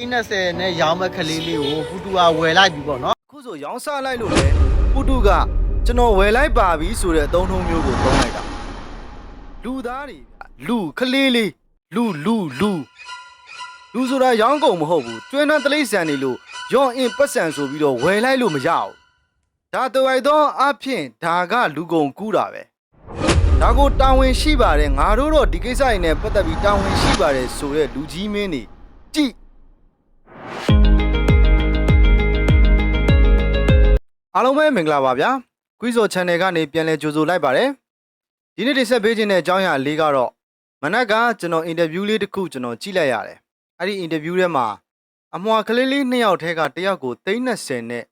အင်း20နဲ့ရောင်းမဲ့ကလေးလေးကိုပူတူကဝယ်လိုက်ပြီပေါ့နော်အခုဆိုရောင်းစားလိုက်လို့လေပုတုကကျွန်တော်ဝယ်လိုက်ပါပြီဆိုတဲ့အသုံးထုံးမျိုးကိုသုံးလိုက်တာလူသားတွေဗျလူခလေးလေးလူလူလူလူဆိုတာရောင်းကုန်မဟုတ်ဘူးကျွမ်းတန်းတလိษံနေလို့ရော့အင်ပတ်စံဆိုပြီးတော့ဝယ်လိုက်လို့မရဘူးဒါတဝိုက်တော့အဖြစ်ဒါကလူကုန်ကူးတာပဲဒါကိုတာဝန်ရှိပါတယ်ငါတို့တော့ဒီကိစ္စရင်းနဲ့ပတ်သက်ပြီးတာဝန်ရှိပါတယ်ဆိုတဲ့လူကြီးမင်းတွေကြည့် အားလုံးပဲမင်္ဂလာပါဗျာ။ Quizo Channel ကနေပြန်လည်ကြိုဆိုလိုက်ပါတယ်။ဒီနေ့တင်ဆက်ပေးခြင်းတဲ့အကြောင်းအရာလေးကတော့မနက်ကကျွန်တော်အင်တာဗျူးလေးတစ်ခုကျွန်တော်ကြည့်လိုက်ရတယ်။အဲ့ဒီအင်တာဗျူးထဲမှာအမွာကလေးလေးနှစ်ယောက်ထဲကတစ်ယောက်ကို330နဲ့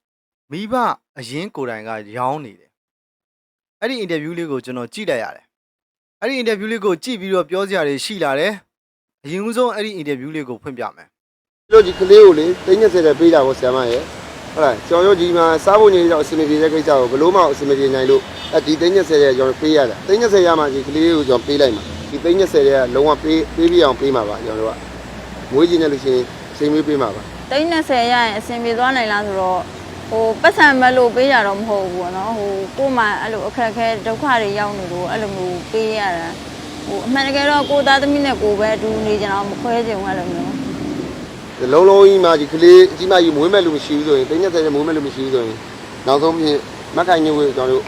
မိဘအရင်ကိုယ်တိုင်ကရောင်းနေတယ်။အဲ့ဒီအင်တာဗျူးလေးကိုကျွန်တော်ကြည့်လိုက်ရတယ်။အဲ့ဒီအင်တာဗျူးလေးကိုကြည့်ပြီးတော့ပြောစရာတွေရှိလာတယ်။အရင်ဦးဆုံးအဲ့ဒီအင်တာဗျူးလေးကိုဖွင့်ပြမယ် တို့ဒီကလေးကိုလေသိန်း30တဲ့ပေးတာကိုဆရာမရဲ့ဟုတ်လားကျော်ရောကြီးမှာစားဖို့နေတော့အစီအမံပြေတဲ့ကိစ္စကိုဘလို့မှအစီအမံပြေနိုင်လို့အဲဒီသိန်း30တဲ့ကျွန်တော်ပေးရတာသိန်း30ရမှဒီကလေးကိုကျွန်တော်ပေးလိုက်မှာဒီသိန်း30တဲ့လုံးဝပေးပေးပြအောင်ပေးမှာပါကျွန်တော်တို့ကမွေးကြီးနေလို့ရှိရင်ချိန်မွေးပေးမှာပါတိန်း20ရရင်အဆင်ပြေသွားနိုင်လားဆိုတော့ဟိုပတ်စံမလို့ပေးကြတော့မဟုတ်ဘူးပေါ့နော်ဟိုကို့မှာအဲ့လိုအခက်အခဲဒုက္ခတွေရောက်နေလို့အဲ့လိုမျိုးပေးရတာဟိုအမှန်တကယ်တော့ကိုသားသမီးနဲ့ကိုပဲအတူနေကြအောင်မခွဲချင်ဘူးအဲ့လိုမျိုးဒီ လုံးလုံးကြီးမှာဒီကလေးအကြီးမကြီးမွေးမဲ့လို့မရှိဘူးဆိုရင်သိန်း30တဲ့မွေးမဲ့လို့မရှိဘူးဆိုရင်နောက်ဆုံးပြင်မက်ခိုင်ညို့ကိုကျွန်တော်တို့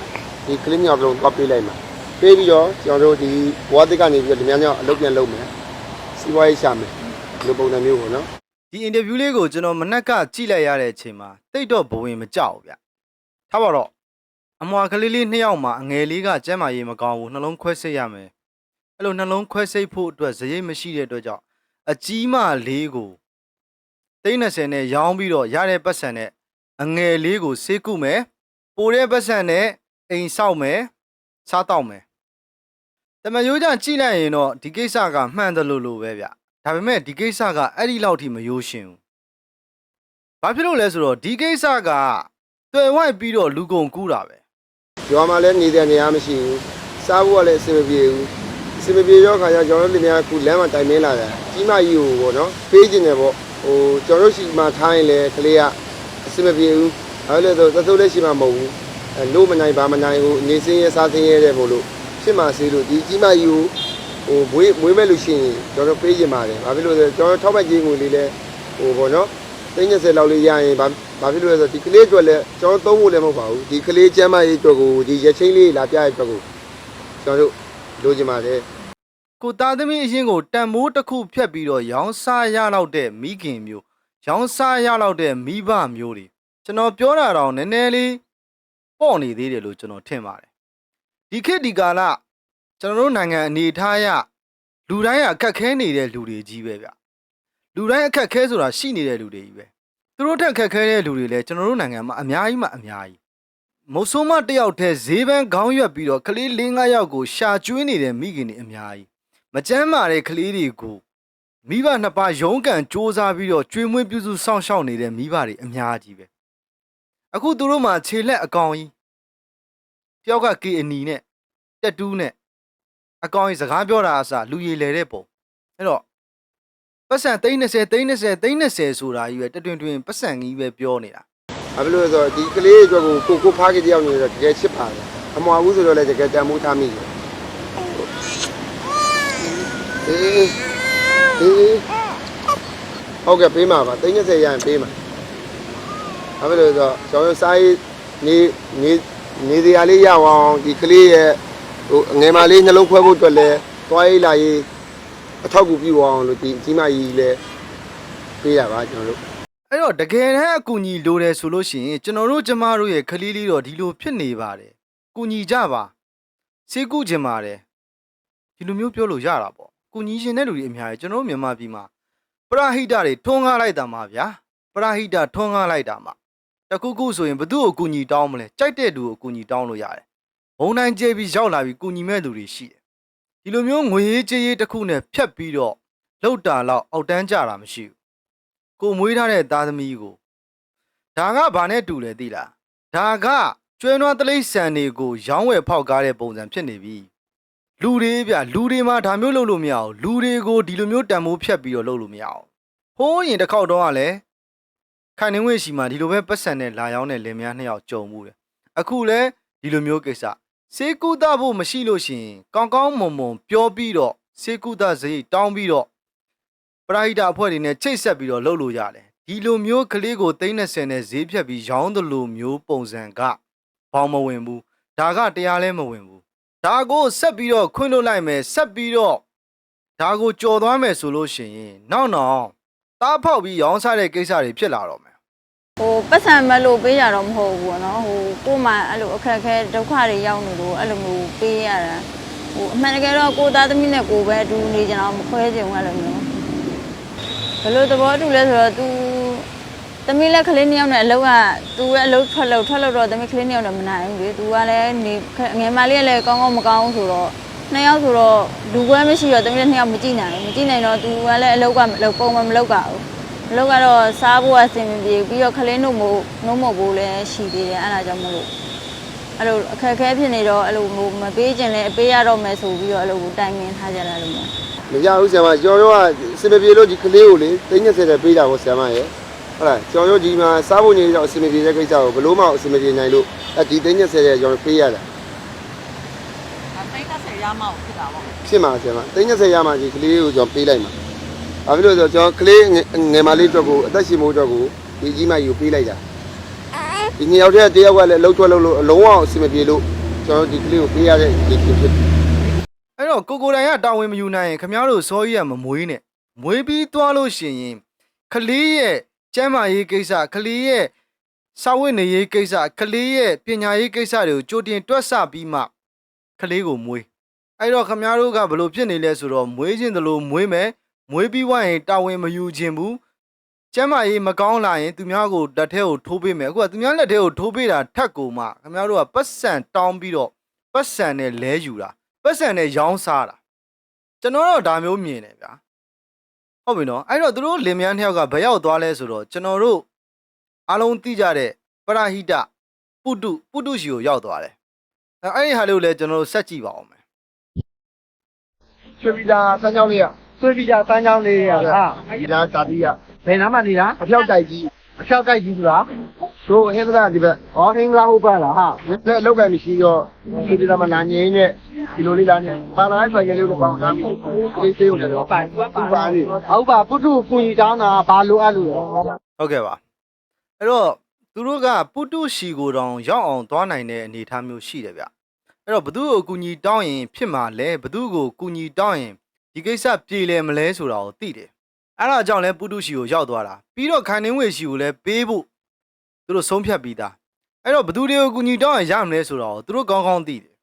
ဒီကလေးမြောက်လုံးတော့ပေးလိုက်မှာပေးပြီးတော့ကျွန်တော်တို့ဒီဘဝတစ်ကနေပြီးတော့ဒီများများအလုပ်ပြန်လုပ်မယ်စီးပွားရေးရှာမယ်ဒီလိုပုံစံမျိုးပေါ့နော်ဒီအင်တာဗျူးလေးကိုကျွန်တော်မနက်ကကြည့်လိုက်ရတဲ့အချိန်မှာတိတ်တော့ဘဝင်မကြောက်ဘူးဗျထားပါတော့အမွာကလေးလေးနှစ်ယောက်မှာအငယ်လေးကကျမ်းမာရေးမကောင်းဘူးနှလုံးခွဲစိတ်ရမယ်အဲ့လိုနှလုံးခွဲစိတ်ဖို့အတွက်ဇရိတ်မရှိတဲ့အတွက်ကြောင့်အကြီးမလေးကို 30နဲ့ရောင်းပြီးတော့ရတဲ့ပတ်စံနဲ့အငယ်လေးကိုဆေးကုမယ်ပိုတဲ့ပတ်စံနဲ့အိမ်ဆောက်မယ်စားတောက်မယ်တမန်ရိုးကြကြည့်လိုက်ရင်တော့ဒီကိစ္စကမှန်တယ်လို့လို့ပဲဗျဒါပေမဲ့ဒီကိစ္စကအဲ့ဒီလောက်ထိမရိုးရှင်ဘူး။ဘာဖြစ်လို့လဲဆိုတော့ဒီကိစ္စကတွေ့ဝိုက်ပြီးတော့လူကုန်ကူးတာပဲရွာမှာလည်းနေတဲ့နေရာမရှိဘူးစားဖို့ကလည်းအဆင်မပြေဘူးအဆင်မပြေရောခါကျကျွန်တော်တို့လင်မယားခုလမ်းမှာတိုင်မင်းလာတယ်ကြီးမကြီးကိုပေါ့နော်ဖေးကျင်တယ်ပေါ့ ဟိုကျွန်တော်တို့ရှိမှထားရင်လည်းကလေးကအဆင်မပြေဘူးအဲလိုဆိုသသိုးလည်းရှိမှမဟုတ်ဘူးအဲလို့မနိုင်ပါမနိုင်ဘူးနေစင်းရဲစားစင်းရဲတဲ့မို့လို့ဖြစ်မှစေးလို့ဒီကြီးမကြီးကိုဟိုမွေးမွေးမဲ့လို့ရှိရင်ကျွန်တော်ပေးကျင်ပါတယ်ဘာဖြစ်လို့လဲကျွန်တော်ထောက်ပံ့ခြင်းငွေလေးလည်းဟိုပေါ့နော်30လောက်လေးရရင်ဘာဘာဖြစ်လို့လဲဆိုတော့ဒီကလေးအတွက်လည်းကျွန်တော်သုံးဖို့လည်းမဟုတ်ပါဘူးဒီကလေးကျမ်းမာရေးအတွက်ကိုဒီရချင်းလေးလာပြရတဲ့အတွက်ကိုကျွန်တော်တို့လိုချင်ပါတယ်။ ကိုသားသမီးအရင်ကိုတန်မိုးတစ်ခုဖြတ်ပြီးတော့ရောင်းစားရလောက်တဲ့မိခင်မျိုးရောင်းစားရလောက်တဲ့မိဘမျိုးတွေကျွန်တော်ပြောတာတော့နည်းနည်းလေးပေါ့နေသေးတယ်လို့ကျွန်တော်ထင်ပါတယ်။ဒီခေတ်ဒီကာလကျွန်တော်တို့နိုင်ငံအနေအထားအရလူတိုင်းကအခက်ခဲနေတဲ့လူတွေကြီးပဲဗျ။လူတိုင်းအခက်ခဲဆိုတာရှိနေတဲ့လူတွေကြီးပဲ။သူတို့ထက်ခက်ခဲတဲ့လူတွေလည်းကျွန်တော်တို့နိုင်ငံမှာအများကြီးမှအများကြီးမုတ်ဆိုးမတစ်ယောက်တည်းဈေးပန်းခေါင်းရွက်ပြီးတော့ကလေး၄၅ယောက်ကိုရှာကျွေးနေတဲ့မိခင်တွေအများကြီး မကြမ်းမာတဲ့ကလေးတွေကိုမိဘနှစ်ပါးရုန်းကန်စ조사ပြီးတော့ကျွေးမွေးပြုစုစောင့်ရှောက်နေတဲ့မိဘတွေအများကြီးပဲအခုသူတို့မှာခြေလက်အကောင်ကြီးတယောက်ကကေအနီနဲ့တက်တူးနဲ့အကောင်ကြီးစကားပြောတာအစားလူရည်လေတဲ့ပုံအဲ့တော့ပတ်စံ30 30 30 30ဆိုတာကြီးပဲတတွင်တွင်ပတ်စံကြီးပဲပြောနေတာဘာဖြစ်လို့လဲဆိုတော့ဒီကလေးအတွက်ကိုကိုကိုဖားကြီးတယောက်နေတော့တကယ်ချစ်ပါတယ်အမွာဘူးဆိုတော့လည်းတကယ်တန်မိုးထားမိတယ် အေးအေးဟုတ်ကဲ့ပေးမှာပါ30ရရင်ပေးမှာဘာဖြစ်လို့လဲဆိုတော့ကျွန်တော်စားရေးနေနေနေစရာလေးရအောင်ဒီကလေးရဲ့ဟိုငယ်မလေးနှလုံးခွဲဖို့အတွက်လည်းသွားရေးလာရေးအထောက်အကူပြုအောင်လို့ဒီကြီးမကြီးလည်းပေးရပါကျွန်တော်တို့အဲ့တော့တကယ်တမ်းအကူညီလိုတယ်ဆိုလို့ရှိရင်ကျွန်တော်တို့ကျမတို့ရဲ့ခလေးလေးတော့ဒီလိုဖြစ်နေပါတယ်။ကူညီကြပါ။စေကူချင်ပါတယ်။ဒီလိုမျိုးပြောလို့ရတာပေါ့။ ကူညီရှင်တဲ့လူတွေအများကြီးကျွန်တော်တို့မြန်မာပြည်မှာပရဟိတတွေထွန်းကားလိုက်တာမှာဗျာ။ပရဟိတထွန်းကားလိုက်တာမှာတခုခုဆိုရင်ဘသူ့ကိုကူညီတောင်းမလဲ။ကြိုက်တဲ့လူကိုကူညီတောင်းလို့ရတယ်။ဘုံတိုင်းကျေးပြီးရောက်လာပြီးကူညီမဲ့လူတွေရှိတယ်။ဒီလိုမျိုးငွေရေးကြေးရေးတစ်ခုနဲ့ဖြတ်ပြီးတော့လောက်တာလောက်အောက်တန်းကြတာမရှိဘူး။ကိုမွေးထားတဲ့သားသမီးကိုဒါကဘာနဲ့တူလဲသိလားဒါကကျွဲနွားတလိษံတွေကိုရောင်းဝယ်ဖောက်ကားတဲ့ပုံစံဖြစ်နေပြီ လူတွေဗျလူတွေမှာဒါမျိုးလုပ်လို့မရအောင်လူတွေကိုဒီလိုမျိုးတန်မိုးဖြတ်ပြီးတော့လုပ်လို့မရအောင်ဟိုးရင်တစ်ခေါက်တော့ကလည်းခိုင်နေဝင်းရှိမှဒီလိုပဲပတ်စံနဲ့လာရောက်တဲ့လင်မယားနှစ်ယောက်ကြုံမှုတယ်အခုလည်းဒီလိုမျိုးကိစ္စစေကူတာဖို့မရှိလို့ရှိရင်ကောင်းကောင်းမွန်မွန်ပြောပြီးတော့စေကူတာစရိတ်တောင်းပြီးတော့ပရာဟိတအဖွဲ့တွေနဲ့ချိတ်ဆက်ပြီးတော့လုပ်လို့ရတယ်ဒီလိုမျိုးကလေးကို30နဲ့ဈေးဖြတ်ပြီးရောင်းသလိုမျိုးပုံစံကဘောင်းမဝင်ဘူးဒါကတရားလဲမဝင်ဘူး ဒါကိုဆက်ပြီးတော့ခွင့်လွှတ်လိုက်မယ်ဆက်ပြီးတော့ဒါကိုကြော်သွားမယ်ဆိုလို့ရှိရင်နောက်နောက်တားဖောက်ပြီးရောင်းစားတဲ့ကိစ္စတွေဖြစ်လာတော့မယ်ဟိုပတ်စံမလို့ပေးရတော့မဟုတ်ဘူးပေါ့နော်ဟိုကို့မှာအဲ့လိုအခက်အခဲဒုက္ခတွေရောက်နေလို့အဲ့လိုမျိုးပေးရတာဟိုအမှန်တကယ်တော့ကိုသားသမီးနဲ့ကိုပဲအတူနေကြအောင်မခွဲချင်ဘူးအဲ့လိုမျိုးဘယ်လိုသဘောတူလဲဆိုတော့ तू သမီးလည်းကလေးနှစ်ယောက်နဲ့အလုပ်ကသူကအလုပ်ထွက်လို့ထွက်လို့တော့သမီးကလေးနှစ်ယောက်နဲ့မနိုင်ဘူးလေသူကလည်းနေငယ်မလေးကလည်းကောင်းကောင်းမကောင်းဆိုတော့နှစ်ယောက်ဆိုတော့လူခွဲမရှိတော့သမီးလည်းနှစ်ယောက်မကြည့်နိုင်ဘူးမကြည့်နိုင်တော့သူကလည်းအလုပ်ကမလုပ်ပုံမှန်မလုပ်ကြဘူးအလုပ်ကတော့စားဖို့အဆင်မပြေပြီးတော့ကလေးနှုတ်မို့နှုတ်မို့ဖို့လည်းရှိသေးတယ်အဲ့ဒါကြောင့်မလို့အဲ့လိုအခက်အခဲဖြစ်နေတော့အဲ့လိုဟိုမပေးခြင်းလည်းအပေးရတော့မယ်ဆိုပြီးတော့အဲ့လိုတိုင်ပင်ထားကြတာလို့မရဘူးဆရာမကျော်တော့ကစင်မပြေလို့ဒီကလေးကိုလေ30တဲ့ပေးတာပေါ့ဆရာမရဲ့ ဟုတ်လားကျော်ရောဒီမှာစားဖို့နေတော့အစင်မပြေတဲ့ကိစ္စကိုဘလို့မှအစင်မပြေနိုင်လို့အဲဒီ30တဲ့ကျော်ပေးရတာအသိကဆယ်ရမအောင်ဖြစ်တာပေါ့ဖြစ်မှာဆရာမ30ရမှဒီကလေးကိုကျော်ပေးလိုက်မှာဘာဖြစ်လို့လဲဆိုတော့ကျော်ကလေးငယ်မလေးအတွက်ကိုအသက်ရှင်မှုအတွက်ကိုဒီကြီးမကြီးကိုပေးလိုက်တာဒီနှစ်ယောက်တည်းတယောက်ကလည်းလှုပ်ထွက်လှုပ်လို့အလုံးဝအစင်မပြေလို့ကျော်ဒီကလေးကိုပေးရတဲ့ဒီဖြစ်ဖြစ်အဲ့တော့ကိုကိုတိုင်ကတာဝန်မယူနိုင်ရင်ခမားတို့စောကြီးကမမွေးနဲ့မွေးပြီးသွားလို့ရှိရင်ကလေးရဲ့ ကျမ်းမာရေးကိစ္စကလေးရဲ့စာဝတ်နေရေးကိစ္စကလေးရဲ့ပညာရေးကိစ္စတွေကိုကြိုတင်တွက်ဆပြီးမှကလေးကိုမွေးအဲ့တော့ခမားတို့ကဘယ်လိုဖြစ်နေလဲဆိုတော့မွေးခြင်းတလို့မွေးမယ်မွေးပြီးွားရင်တာဝန်မယူခြင်းဘူးကျမ်းမာရေးမကောင်းလာရင်သူများကိုလက်ထဲကိုထိုးပေးမယ်အခုကသူများလက်ထဲကိုထိုးပေးတာထက်ကိုမှခမားတို့ကပတ်စံတောင်းပြီးတော့ပတ်စံနဲ့လဲယူတာပတ်စံနဲ့ရောင်းစားတာကျွန်တော်တော့ဒါမျိုးမြင်တယ်ဗျာ ဟုတ်ပြီနော်အဲ့တော့သူတို့လင်မယားနှစ်ယောက်ကဘယ်ရောက်သွားလဲဆိုတော့ကျွန်တော်တို့အားလုံးသိကြတဲ့ပရဟိတပုတုပုတုရှိကိုရောက်သွားတယ်အဲ့အဲ့ဒီဟာလေးကိုလည်းကျွန်တော်တို့ဆက်ကြည့်ပါအောင်မယ်ဆွေဗီဇာစမ်းချောင်းလေးရဆွေဗီဇာစမ်းချောင်းလေးရဟာဒီလားဇာတိရဘယ်နားမှနေတာအဖြောက်တိုက်ကြီး အဖြောက်ကြိုက်ကြီးဆိုတာတို့ဟင်းသလားဒီဘက်ဟောဟင်းကားဟုတ်ပါလားဟာလက်လောက်ကန်မရှိတော့ဒီဒီမှာနာငင်းနဲ့ဒီလိုလေးလာနေပါလာဆိုင်ကလေးကိုပေါင်းထားပြီးအေးသေးဦးတယ်တော့ပိုင်သူပါနေဟုတ်ပါပုထုပူကြီးတောင်းတာဘာလိုအပ်လို့လဲဟုတ်ကဲ့ပါအဲ့တော့သူတို့ကပုတုရှိကိုတောင်ရောက်အောင်သွားနိုင်တဲ့အနေအထားမျိုးရှိတယ်ဗျအဲ့တော့ဘသူ့ကိုကူညီတောင်းရင်ဖြစ်မှာလဲဘသူ့ကိုကူညီတောင်းရင်ဒီကိစ္စပြေလည်မလဲဆိုတာကိုသိတယ် အဲ့ဒါကြောင့်လဲပုတုရှိကိုရောက်သွားတာပြီးတော့ခိုင်နှင်းဝေရှိကိုလည်းပေးဖို့သူတို့ဆုံးဖြတ်ပြီးသားအဲ့တော့ဘသူတွေကိုကူညီတောင်းရင်ရမလဲဆိုတာကိုသူတို့ကောင်းကောင်းသိတယ်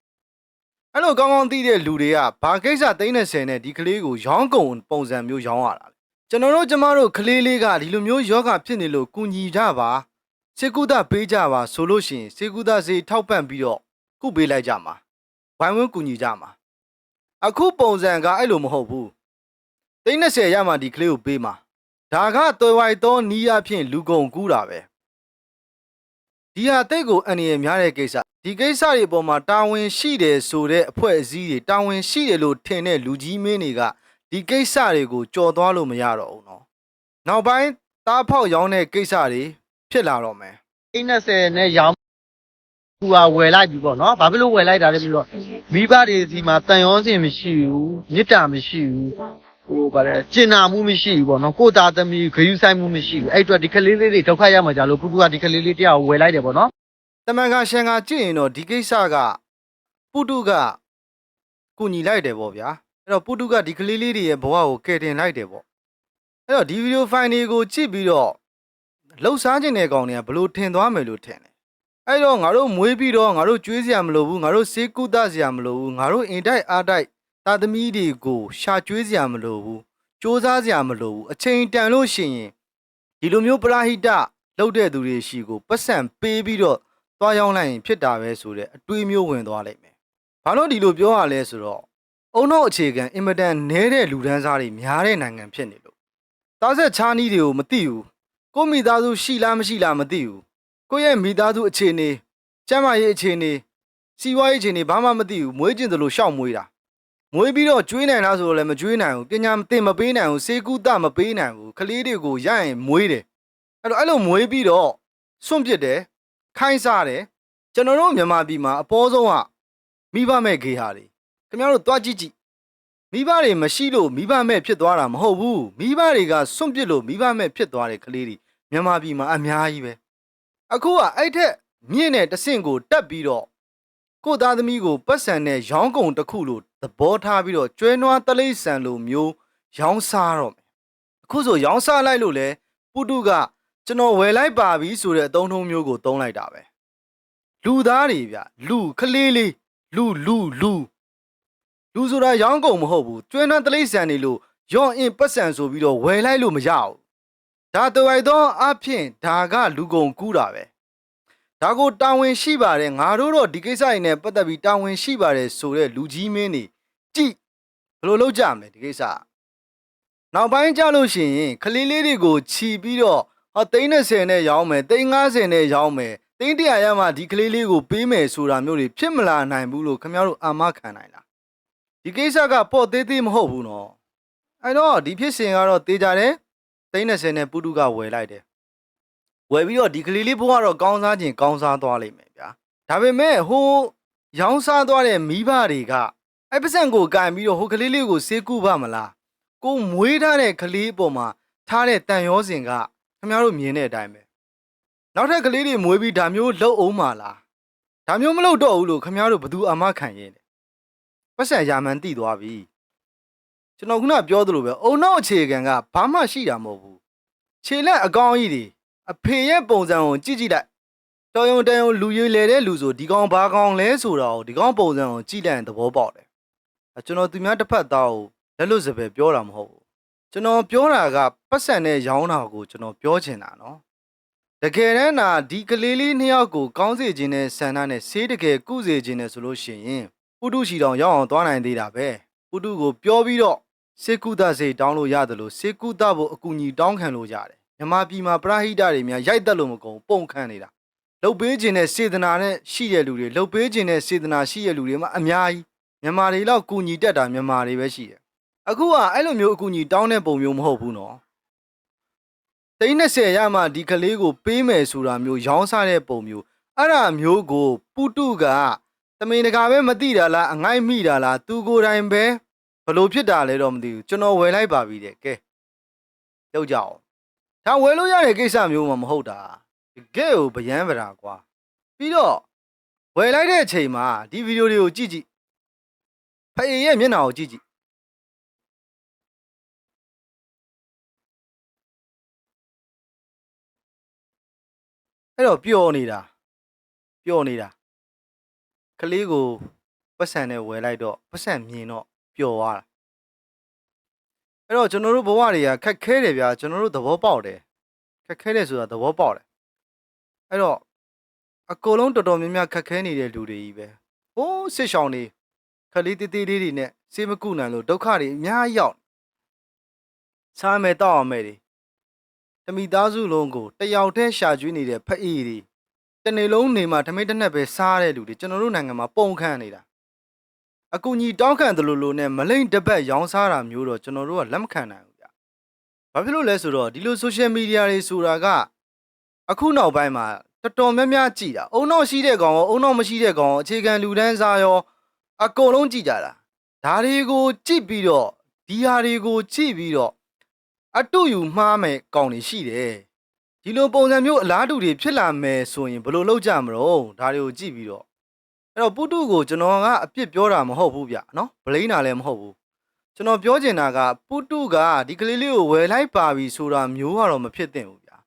အဲ့လိုကောင်းကောင်းသိတဲ့လူတွေကဘာကိစ္စ30နဲ့ဒီကလေးကိုရောင်းကုန်ပုံစံမျိုးရောင်းရတာလဲကျွန်တော်တို့ကျမတို့ကလေးလေးကဒီလိုမျိုးယောဂဖြစ်နေလို့ကုညီကြပါစေကုသပေးကြပါဆိုလို့ရှိရင်စေကုသစေထောက်ပံ့ပြီးတော့ကုပေးလိုက်ကြမှာဝိုင်းဝန်းကုညီကြမှာအခုပုံစံကအဲ့လိုမဟုတ်ဘူး သိန်း20ရမှဒီကလေးကိုပေးမှာဒါကတော်ဝိုက်သောနီးရဖြင့်လူကုန်ကူးတာပဲဒီဟာတိတ်ကိုအန္တရာယ်များတဲ့ကိစ္စဒီကိစ္စတွေအပေါ်မှာတာဝန်ရှိတယ်ဆိုတဲ့အဖွဲ့အစည်းတွေတာဝန်ရှိတယ်လို့ထင်တဲ့လူကြီးမင်းတွေကဒီကိစ္စတွေကိုကြော်သွားလို့မရတော့ဘူးနော်နောက်ပိုင်းတားဖောက်ရောင်းတဲ့ကိစ္စတွေဖြစ်လာတော့မယ်အိတ်20နဲ့ရောင်းသူကဝယ်လိုက်ပြီပေါ့နော်ဘာဖြစ်လို့ဝယ်လိုက်တာလဲပြီးတော့မိဘတွေစီမှာတန်ရုံးစင်မရှိဘူးမြစ်တာမရှိဘူး ဟိုဗါလဲကျင်နာမှုမရှိဘူးပေါ့နော်ကိုယ်သားသမီးဂရုစိုက်မှုမရှိဘူးအဲ့အတွက်ဒီကလေးလေးတွေဒုက္ခရောက်မှာကြလို့ပုပုကဒီကလေးလေးတရားကိုဝယ်လိုက်တယ်ပေါ့နော်တမန်ကရှန်ကကြည့်ရင်တော့ဒီကိစ္စကပုတုကကုညီလိုက်တယ်ပေါ့ဗျာအဲ့တော့ပုတုကဒီကလေးလေးတွေရဲ့ဘဝကိုကယ်တင်လိုက်တယ်ပေါ့အဲ့တော့ဒီဗီဒီယိုဖိုင်တွေကိုကြည့်ပြီးတော့လှုပ်ရှားခြင်းတဲ့ကောင်တွေကဘလို့ထင်သွားမယ်လို့ထင်တယ်အဲ့တော့ငါတို့မွေးပြီးတော့ငါတို့ကြွေးစရာမလိုဘူးငါတို့စေးကုသစရာမလိုဘူးငါတို့အင်တိုက်အားတိုက် သာသမီတွေကိုရှာကျွေးစရာမလိုဘူးစ조사စရာမလိုဘူးအချိန်တန်လို့ရှိရင်ဒီလိုမျိုးပရာဟိတလုပ်တဲ့သူတွေရှိကိုပတ်စံပေးပြီးတော့သွားရောက်လိုက်ရင်ဖြစ်တာပဲဆိုတဲ့အတွေးမျိုးဝင်သွားလိမ့်မယ်။ဘာလို့ဒီလိုပြောရလဲဆိုတော့အုံနောက်အခြေခံအင်မတန်နဲတဲ့လူဒန်းစားတွေများတဲ့နိုင်ငံဖြစ်နေလို့သားဆက်ချားနီးတွေကိုမသိဘူး။ကိုယ့်မိသားစုရှိလားမရှိလားမသိဘူး။ကိုယ့်ရဲ့မိသားစုအခြေအနေကျန်းမာရေးအခြေအနေစီးပွားရေးအခြေအနေဘာမှမသိဘူး။မွေးကျင်သလိုရှောက်မွေးတာ မွေးပြီးတော့ကျွေးနိုင်လားဆိုတော့လည်းမကျွေးနိုင်ဘူးပညာသင်မပေးနိုင်ဘူးစေကုသမပေးနိုင်ဘူးကလေးတွေကိုရရင်မွေးတယ်အဲ့တော့အဲ့လိုမွေးပြီးတော့စွန့်ပစ်တယ်ခိုင်းစားတယ်ကျွန်တော်တို့မြန်မာပြည်မှာအပေါ်ဆုံးကမိဘမဲ့ခေဟာတွေခင်ဗျားတို့တွားကြည့်ကြည့်မိဘတွေမရှိလို့မိဘမဲ့ဖြစ်သွားတာမဟုတ်ဘူးမိဘတွေကစွန့်ပစ်လို့မိဘမဲ့ဖြစ်သွားတဲ့ကလေးတွေမြန်မာပြည်မှာအများကြီးပဲအခုကအဲ့ထက်မြင့်တဲ့တဆင့်ကိုတက်ပြီးတော့ ကိုယ့်သားသမီးကိုပတ်စံနဲ့ရောင်းကုန်တစ်ခုလို့သဘောထားပြီးတော့ကျွဲနွားတလိษံလိုမျိုးရောင်းစားတော့မယ်အခုဆိုရောင်းစားလိုက်လို့လဲပုတုကကျွန်တော်ဝယ်လိုက်ပါပြီဆိုတဲ့အသုံးထုံးမျိုးကိုသုံးလိုက်တာပဲလူသားတွေဗျလူခလေးလေးလူလူလူလူဆိုတာရောင်းကုန်မဟုတ်ဘူးကျွဲနွားတလိษံနေလို့ရောင်းအင်းပတ်စံဆိုပြီးတော့ဝယ်လိုက်လို့မရဘူးဒါတဝိုက်တော့အဖြစ်ဒါကလူကုန်ကူးတာပဲ ဒါကိုတာဝန်ရှိပါတယ်ငါတို့တော့ဒီကိစ္စတွေနဲ့ပတ်သက်ပြီးတာဝန်ရှိပါတယ်ဆိုတဲ့လူကြီးမင်းတွေကြည့်ဘယ်လိုလုပ်ကြမလဲဒီကိစ္စနောက်ပိုင်းကြလို့ရှိရင်ခလေးလေးတွေကိုခြီပြီးတော့ဟောသိန်း30နဲ့ရောင်းမယ်သိန်း50နဲ့ရောင်းမယ်သိန်း100ရမှဒီကလေးလေးကိုပေးမယ်ဆိုတာမျိုးတွေဖြစ်မလာနိုင်ဘူးလို့ခင်ဗျားတို့အာမခံနိုင်လားဒီကိစ္စကပေါ့သေးသေးမဟုတ်ဘူးနော်အဲ့တော့ဒီဖြစ်စဉ်ကတော့တေးကြတယ်သိန်း30နဲ့ပုတုကဝယ်လိုက်တယ် ဝယ်ပြီးတော့ဒီကလေးလေးဘိုးကတော့ကောင်းစားခြင်းကောင်းစားသွားလိမ့်မယ်ဗျာဒါပေမဲ့ဟိုရောင်းစားသွားတဲ့မိဘတွေကအဲ့ပစံကိုကင်ပြီးတော့ဟိုကလေးလေးကိုစေးကူပါမလားကိုမွေးထားတဲ့ကလေးအပေါ်မှာထားတဲ့တန်ရောစင်ကခင်ဗျားတို့မြင်တဲ့အတိုင်းပဲနောက်ထပ်ကလေးတွေမွေးပြီးဒါမျိုးလှုပ်အောင်မလားဒါမျိုးမလုပ်တော့ဘူးလို့ခင်ဗျားတို့ဘယ်သူအမခံရင်လဲပတ်စံရာမန်တိသွားပြီကျွန်တော်ခုနပြောသလိုပဲအုံနောက်အခြေခံကဘာမှရှိတာမဟုတ်ဘူးခြေလက်အကောင်းကြီးတွေ အဖေရဲ့ပုံစံကိုကြည့်ကြည့်လိုက်တော်ရုံတန်ရုံလူရွေလဲတဲ့လူဆိုဒီကောင်ဘာကောင်လဲဆိုတာကိုဒီကောင်ပုံစံကိုကြည့်လိုက်ရင်သဘောပေါက်တယ်အကျွန်တော်သူများတစ်ဖက်သားကိုလက်လွတ်စပယ်ပြောတာမဟုတ်ဘူးကျွန်တော်ပြောတာကပတ်စံနဲ့ရောင်းတာကိုကျွန်တော်ပြောချင်တာနော်တကယ်တမ်းနာဒီကလေးလေးနှစ်ယောက်ကိုကောင်းစေခြင်းနဲ့ဆန္ဒနဲ့ဆေးတကယ်ကုစေခြင်းနဲ့ဆိုလို့ရှိရင်ပုတုရှိတောင်ရောက်အောင်သွားနိုင်သေးတာပဲပုတုကိုပြောပြီးတော့စေကုသစေတောင်းလို့ရတယ်လို့စေကုသဖို့အကူအညီတောင်းခံလို့ရတယ် မြမပြည်မှာပရဟိတတွေများရိုက်တက်လို့မကုန်ပုံခန့်နေတာလှုပ်ပေးခြင်းနဲ့စေတနာနဲ့ရှိတဲ့လူတွေလှုပ်ပေးခြင်းနဲ့စေတနာရှိတဲ့လူတွေမှာအများကြီးမြန်မာတွေလောက်ကူညီတက်တာမြန်မာတွေပဲရှိတယ်အခုကအဲ့လိုမျိုးအကူအညီတောင်းတဲ့ပုံမျိုးမဟုတ်ဘူးနော်သိန်း20ရမှဒီကလေးကိုပေးမယ်ဆိုတာမျိုးရောင်းစားတဲ့ပုံမျိုးအဲ့ဒါမျိုးကိုပုတုကတမင်တကာပဲမသိတာလားအငိုက်မိတာလားသူကိုယ်တိုင်ပဲဘလို့ဖြစ်တာလဲတော့မသိဘူးကျွန်တော်ဝယ်လိုက်ပါပြီတဲ့ကဲလောက်ကြအောင် ဒါဝယ်လို့ရတဲ့ကိစ္စမျိုးမှမဟုတ်တာတကယ်ကိုဗျမ်းပရာကွာပြီးတော့ဝယ်လိုက်တဲ့အချိန်မှာဒီဗီဒီယိုတွေကိုကြည့်ကြည့်ဖေရဲ့မျက်နှာကိုကြည့်ကြည့်အဲ့တော့ပျော်နေတာပျော်နေတာကလေးကိုပတ်စံနဲ့ဝယ်လိုက်တော့ပတ်စံမြင်တော့ပျော်သွားတာ အဲ့တော့ကျွန်တော်တို့ဘဝတွေကခက်ခဲတယ်ဗျာကျွန်တော်တို့သဘောပေါက်တယ်ခက်ခဲတယ်ဆိုတာသဘောပေါက်တယ်အဲ့တော့အကုန်လုံးတော်တော်များများခက်ခဲနေတဲ့လူတွေကြီးပဲဟိုးစစ်ဆောင်နေခလေးတေးသေးလေးတွေနဲ့စေးမကုနိုင်လို့ဒုက္ခတွေအများကြီးရောက်စားမယ်တောက်အောင်မယ်တွေတမိသားစုလုံးကိုတယောက်တည်းရှာကျွေးနေတဲ့ဖအေးတွေတနေ့လုံးနေမှာထမင်းတစ်နက်ပဲစားတဲ့လူတွေကျွန်တော်တို့နိုင်ငံမှာပုံခန့်နေတာ အကူကြီးတောင်းခံတယ်လို့လို့နဲ့မလိမ့်တစ်ပတ်ရောင်းစားတာမျိုးတော့ကျွန်တော်တို့ကလက်မခံနိုင်ဘူးဗျဘာဖြစ်လို့လဲဆိုတော့ဒီလို social media တွေဆိုတာကအခုနောက်ပိုင်းမှာတော်တော်များများကြည်တာအုံနောက်ရှိတဲ့ကောင်ရောအုံနောက်မရှိတဲ့ကောင်ရောအခြေခံလူတန်းစားရောအကုန်လုံးကြည်ကြတာဒါတွေကိုကြည့်ပြီးတော့ဒီဟာတွေကိုကြည့်ပြီးတော့အတူယူမှားမယ်ကောင်တွေရှိတယ်ဒီလိုပုံစံမျိုးအလားတူတွေဖြစ်လာမယ်ဆိုရင်ဘယ်လိုလုပ်ကြမလို့ဒါတွေကိုကြည့်ပြီးတော့ အဲ့တော့ပုတုကိုကျွန်တော်ကအပြစ်ပြောတာမဟုတ်ဘူးဗျနော်ဗလိန်းတာလည်းမဟုတ်ဘူးကျွန်တော်ပြောချင်တာကပုတုကဒီကလေးလေးကိုဝယ်လိုက်ပါပြီဆိုတာမျိုးကတော့မဖြစ်သင့်ဘူးဗျာ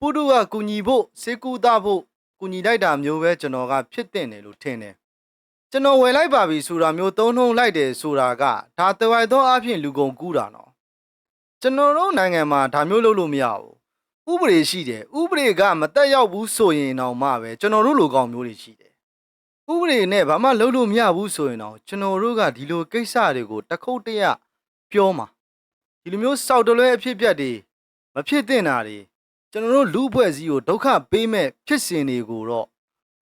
ပုတုကကူညီဖို့စေကူတာဖို့ကူညီလိုက်တာမျိုးပဲကျွန်တော်ကဖြစ်သင့်တယ်လို့ထင်တယ်ကျွန်တော်ဝယ်လိုက်ပါပြီဆိုတာမျိုးသုံးနှုံလိုက်တယ်ဆိုတာကဒါတဝိုက်သောအဖြစ်လူကုန်ကူးတာနော်ကျွန်တော်တို့နိုင်ငံမှာဒါမျိုးလုပ်လို့မရဘူးဥပဒေရှိတယ်ဥပဒေကမတက်ရောက်ဘူးဆိုရင်တော့မှပဲကျွန်တော်တို့လူကောင်မျိုးတွေရှိတယ် ဥပဒေနဲ့ဘာမှလုပ်လို့မရဘူးဆိုရင်တော့ကျွန်တော်တို့ကဒီလိုကိစ္စတွေကိုတစ်ခုတ်တရပြောမှာဒီလိုမျိုးစောက်တလွဲအဖြစ်ပြက်တွေမဖြစ်သင့်တာတွေကျွန်တော်တို့လူအဖွဲ့အစည်းကိုဒုက္ခပေးမဲ့ဖြစ်စဉ်တွေကိုတော့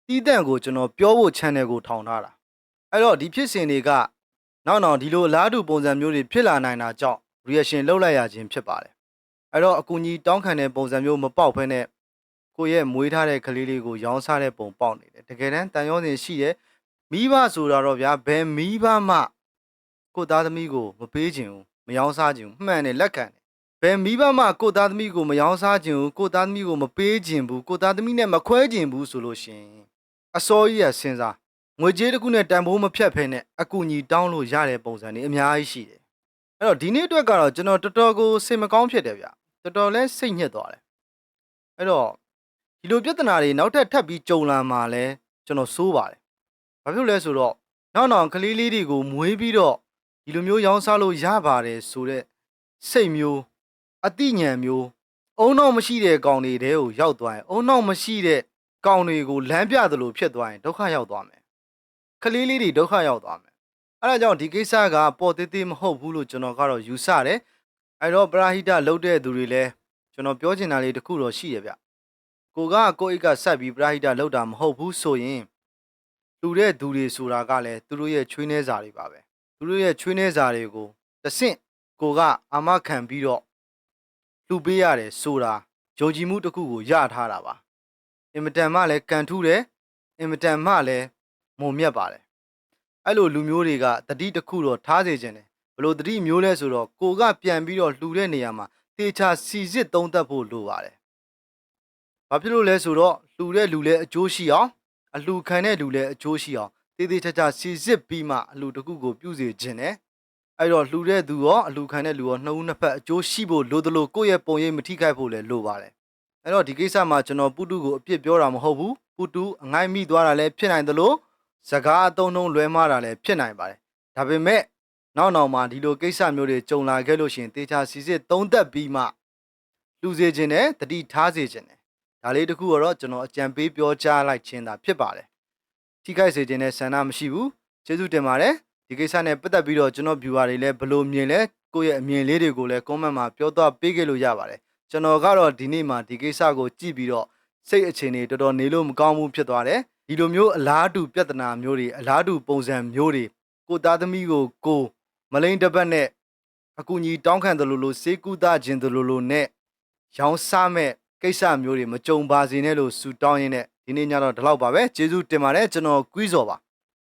တီးတန့်ကိုကျွန်တော်ပြောဖို့ channel ကိုထောင်ထားတာအဲ့တော့ဒီဖြစ်စဉ်တွေကနောက်နောက်ဒီလိုအလားတူပုံစံမျိုးတွေဖြစ်လာနိုင်တာကြောင့် reaction လောက်လိုက်ရခြင်းဖြစ်ပါတယ်အဲ့တော့အကူကြီးတောင်းခံတဲ့ပုံစံမျိုးမပေါက်ဖဲနဲ့ ကိုယ့်ရဲ့မွေးထားတဲ့ကလေးလေးကိုရောင်းစားတဲ့ပုံပေါက်နေတယ်တကယ်တမ်းတန်ရောစင်ရှိတယ်မိဘဆိုတာတော့ဗျာဘယ်မိဘမှကိုယ့်သားသမီးကိုမပေးခြင်းဘူးမရောင်းစားခြင်းဘူးမှန်တယ်လက်ခံတယ်ဘယ်မိဘမှကိုယ့်သားသမီးကိုမရောင်းစားခြင်းဘူးကိုယ့်သားသမီးကိုမပေးခြင်းဘူးကိုယ့်သားသမီးနဲ့မခွဲခြင်းဘူးဆိုလို့ရှရင်အစောကြီးရစဉ်းစားငွေကြေးတစ်ခုနဲ့တန်ဖိုးမဖြတ်ဖဲနဲ့အကူအညီတောင်းလို့ရတဲ့ပုံစံတွေအများကြီးရှိတယ်။အဲ့တော့ဒီနေ့အတွက်ကတော့ကျွန်တော်တော်တော်ကိုစိတ်မကောင်းဖြစ်တယ်ဗျ။တော်တော်လဲစိတ်ညစ်သွားတယ်။အဲ့တော့ ဒီလိုပြဿနာတွေနောက်ထပ်ထပ်ပြီးကြုံလာမှလဲကျွန်တော်စိုးပါတယ်။ဘာဖြစ်လို့လဲဆိုတော့နောက်နောင်ကလေးလေးတွေကိုမွေးပြီးတော့ဒီလိုမျိုးရောင်းစားလို့ရပါတယ်ဆိုတဲ့စိတ်မျိုးအတိညာဏ်မျိုးအုံတော့မရှိတဲ့ကောင်တွေတဲကိုရောက်သွားရင်အုံတော့မရှိတဲ့ကောင်တွေကိုလမ်းပြသလိုဖြစ်သွားရင်ဒုက္ခရောက်သွားမယ်ကလေးလေးတွေဒုက္ခရောက်သွားမယ်။အဲဒါကြောင့်ဒီကိစ္စကပေါ်သေးသေးမဟုတ်ဘူးလို့ကျွန်တော်ကတော့ယူဆတယ်။အဲတော့ပရာဟိတလုပ်တဲ့သူတွေလည်းကျွန်တော်ပြောချင်တာလေးတစ်ခုတော့ရှိရဗျ။ ကိုကကိုအိတ်ကဆက်ပြီးပရာဟိတလုပ်တာမဟုတ်ဘူးဆိုရင်လူတဲ့သူတွေဆိုတာကလည်းသူတို့ရဲ့ချွေးနှဲစာတွေပါပဲ။သူတို့ရဲ့ချွေးနှဲစာတွေကိုတဆင့်ကိုကအာမခံပြီးတော့လူပေးရတယ်ဆိုတာယုံကြည်မှုတစ်ခုကိုရထားတာပါ။အင်မတန်မှလည်းကန်ထူးတယ်။အင်မတန်မှလည်းမုံမြတ်ပါတယ်အဲ့လိုလူမျိုးတွေကတတိတစ်ခုတော့ထားစေခြင်းတယ်ဘလို့တတိမျိုးလဲဆိုတော့ကိုကပြန်ပြီးတော့လှူတဲ့နေရာမှာတေချာစီစစ်သုံးသပ်ဖို့လိုပါတယ် ဘာဖြစ်လို့လဲဆိုတော့လှူတဲ့လူလည်းအကျိုးရှိအောင်အလှူခံတဲ့လူလည်းအကျိုးရှိအောင်တေးသေးချာချာစီစစ်ပြီးမှအလှူတစ်ခုကိုပြုစေခြင်းတယ်အဲ့တော့လှူတဲ့သူရောအလှူခံတဲ့လူရောနှစ်ဦးနှစ်ဖက်အကျိုးရှိဖို့လိုသလိုကိုယ့်ရဲ့ပုံရိပ်မထိခိုက်ဖို့လည်းလိုပါတယ်အဲ့တော့ဒီကိစ္စမှာကျွန်တော်ပုတုကိုအပြစ်ပြောတာမဟုတ်ဘူးပုတုအငိုင်းမိသွားတာလည်းဖြစ်နိုင်သလိုစကားအသုံးနှုန်းလွဲမှားတာလည်းဖြစ်နိုင်ပါတယ်။ဒါပေမဲ့နောက်နောက်မှာဒီလိုကိစ္စမျိုးတွေကြုံလာခဲ့လို့ရှရင်တေချာစီစစ်သုံးသက်ပြီးမှလူစေခြင်းနဲ့တတိထားစေခြင်းနဲ့ ဒါလေးတခုတော့ကျွန်တော်အကြံပေးပြောကြားလိုက်ခြင်းသာဖြစ်ပါတယ်။ထိခိုက်စေခြင်းနဲ့ဆန္ဒမရှိဘူး။ကျေးဇူးတင်ပါတယ်။ဒီကိစ္စနဲ့ပတ်သက်ပြီးတော့ကျွန်တော် viewer တွေလည်းဘယ်လိုမြင်လဲကိုယ့်ရဲ့အမြင်လေးတွေကိုလည်း comment မှာပြောတော့ပေးခဲ့လို့ရပါတယ်။ကျွန်တော်ကတော့ဒီနေ့မှာဒီကိစ္စကိုကြည့်ပြီးတော့စိတ်အခြေအနေတော်တော်နေလို့မကောင်းဘူးဖြစ်သွားတယ်။ဒီလိုမျိုးအလားတူပြဿနာမျိုးတွေအလားတူပုံစံမျိုးတွေကိုသားသမီးကိုကိုမလိန်တစ်ပတ်နဲ့အကူကြီးတောင်းခံတယ်လို့လို့စေကူသားခြင်းတယ်လို့လို့နဲ့ရောင်းစားမဲ့ ကိစ္စမျိုးတွေမကြုံပါစေနဲ့လို့ဆူတောင်းရင်းနဲ့ဒီနေ့ညတော့ဒီလောက်ပါပဲကျေးဇူးတင်ပါတယ်ကျွန်တော်ကွီးစော်ပါ